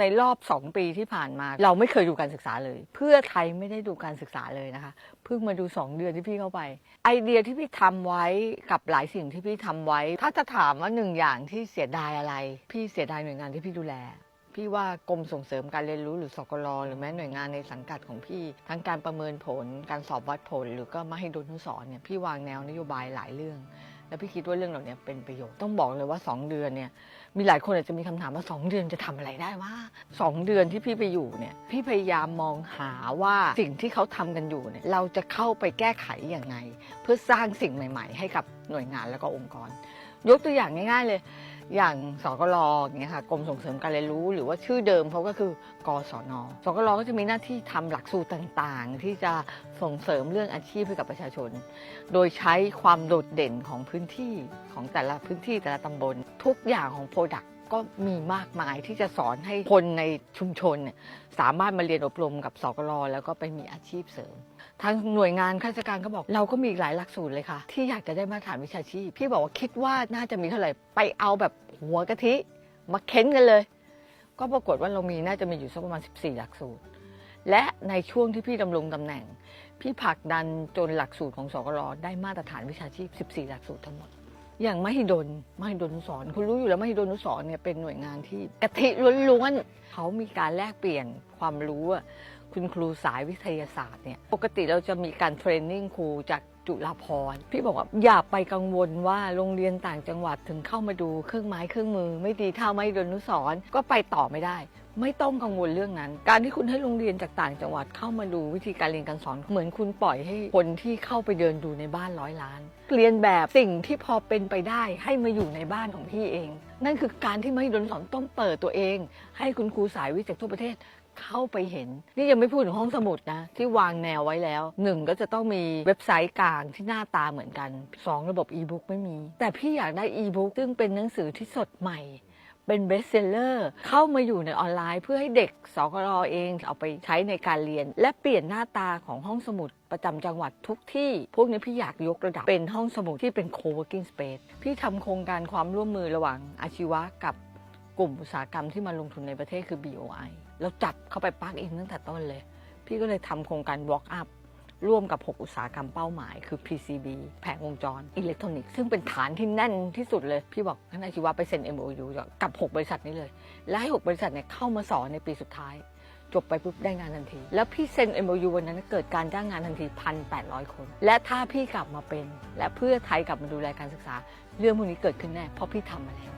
ในรอบสองปีที่ผ่านมา เราไม่เคยดูการศึกษาเลย เพื่อไทยไม่ได้ดูการศึกษาเลยนะคะ เพิ่งมาดูสองเดือนที่พี่เข้าไป ไอเดียที่พี่ทำไว้กับหลายสิ่งที่พี่ทำไว้ ถ้าจะถามว่าหนึ่งอย่างที่เสียดายอะไร พี่เสียดายหน่วยงานที่พี่ดูแล พี่ว่ากรมส่งเสริมการเรียนรู้หรือสกลหรือแม้หน่วยงานในสังกัดของพี่ ทั้งการประเมินผล การสอบวัดผล หรือก็มาให้ดนทุสรณ์เนี่ยพี่วางแนวนโยบายหลายเรื่อง แล้วพี่คิดว่าเรื่องเหล่านี้เป็นประโยชน์ต้องบอกเลยว่า 2 เดือนเนี่ยมีหลายคนอาจจะมีคำถามว่า 2 เดือนจะทำอะไรได้ว่าสองเดือนที่พี่ไปอยู่เนี่ยพี่พยายามมองหาว่าสิ่งที่เขาทำกันอยู่เนี่ยเราจะเข้าไปแก้ไขอย่างไง เพื่อสร้างสิ่งใหม่ ๆ ให้กับหน่วยงานแล้วก็องค์กร ยกตัวอย่างง่าย ๆ เลย อย่างสกลอย่างเงี้ยค่ะกรมส่งเสริมการเรียนรู้ หรือว่าชื่อเดิมเขาก็คือกศนสกลก็จะมีหน้าที่ทำหลักสูตรต่างๆ ที่จะส่งเสริมเรื่องอาชีพให้กับประชาชน โดยใช้ความโดดเด่นของพื้นที่ของแต่ละพื้นที่แต่ละตำบล ทุกอย่างของโปรดักต ก็มีมากมายที่จะสอนให้คนในชุมชนเนี่ยสามารถมาเรียนอบรมกับสกลแล้วก็ไปมีอาชีพเสริม ทางหน่วยงานข้าราชการก็บอกเราก็มีอีกหลายหลักสูตรเลยค่ะ ที่อยากจะได้มาตรฐานวิชาชีพ พี่บอกว่าคิดว่าน่าจะมีเท่าไหร่ไปเอาแบบหัวกะทิมาเค้นกันเลย ก็ปรากฏว่าเรามีน่าจะมีอยู่สักประมาณ 14 หลักสูตร และในช่วงที่พี่ดำรงตำแหน่ง พี่ผลักดันจนหลักสูตรของสกลได้มาตรฐานวิชาชีพ 14 หลักสูตรทั้งหมด อย่างมหิดลมหิดลนุสอนคุณรู้อยู่แล้วมหิดลนุสอนเนี่ยเป็นหน่วยงานที่กะทิล้วนๆเขามีการแลกเปลี่ยนความรู้อะคุณครูสายวิทยาศาสตร์เนี่ยปกติเราจะมีการเทรนนิ่งครูจาก จุฬาภรณ์พี่บอกว่าอย่าไปกังวลว่าโรงเรียนต่างจังหวัดถึงเข้ามาดูเครื่องไม้เครื่องมือ ไม่ดีเท่าไมหิดนุสรณ์ก็ไปต่อไม่ได้ ไม่ต้องกังวลเรื่องนั้น การที่คุณให้โรงเรียนจากต่างจังหวัดเข้ามาดูวิธีการเรียนการสอนเหมือนคุณปล่อยให้คนที่เข้าไปเดินดูในบ้านร้อยล้าน เรียนแบบสิ่งที่พอเป็นไปได้ให้มาอยู่ในบ้านของพี่เอง นั่นคือการที่ไม่ดนสอนต้องเปิดตัวเอง ให้คุณครูสายวิจากทั่วประเทศ เข้าไปเห็น นี่ยังไม่พูดถึงห้องสมุดนะ ที่วางแนวไว้แล้วหนึ่งก็จะต้องมีเว็บไซต์กลางที่หน้าตาเหมือนกันสองระบบอีบุ๊กไม่มี แต่พี่อยากได้อีบุ๊กซึ่งเป็นหนังสือที่สดใหม่เป็นเบสเซลเลอร์เข้ามาอยู่ในออนไลน์ เพื่อให้เด็กสกรอเองเอาไปใช้ในการเรียน และเปลี่ยนหน้าตาของห้องสมุดประจำจังหวัดทุกที่ พวกนี้พี่อยากยกระดับเป็นห้องสมุดที่เป็น co-working space พี่ทำโครงการความร่วมมือระหว่างอาชีวะกับกลุ่มอุตสาหกรรมที่มาลงทุนในประเทศคือ BOI แล้วจับเข้าไปปักอินตั้งแต่ต้นเลย พี่ก็เลยทำโครงการ Walk Up ร่วมกับ 6 อุตสาหกรรมเป้าหมาย คือ PCB แผงวงจรอิเล็กทรอนิกส์ซึ่งเป็นฐานที่แน่นที่สุดเลย พี่บอกงั้นอาชีวะไปเซ็น MOU กับ 6 บริษัทนี้เลย และให้ 6 บริษัทเนี่ยเข้ามาสอนในปีสุดท้าย จบไปปุ๊บได้งานทันที แล้วพี่เซ็น MOU วันนั้นเกิดการจ้างงานทันที 1,800 คน และถ้าพี่กลับมาเป็น และเพื่อไทยกลับมาดูแลการศึกษา เรื่องพวกนี้เกิดขึ้นแน่เพราะพี่ทำมาแล้ว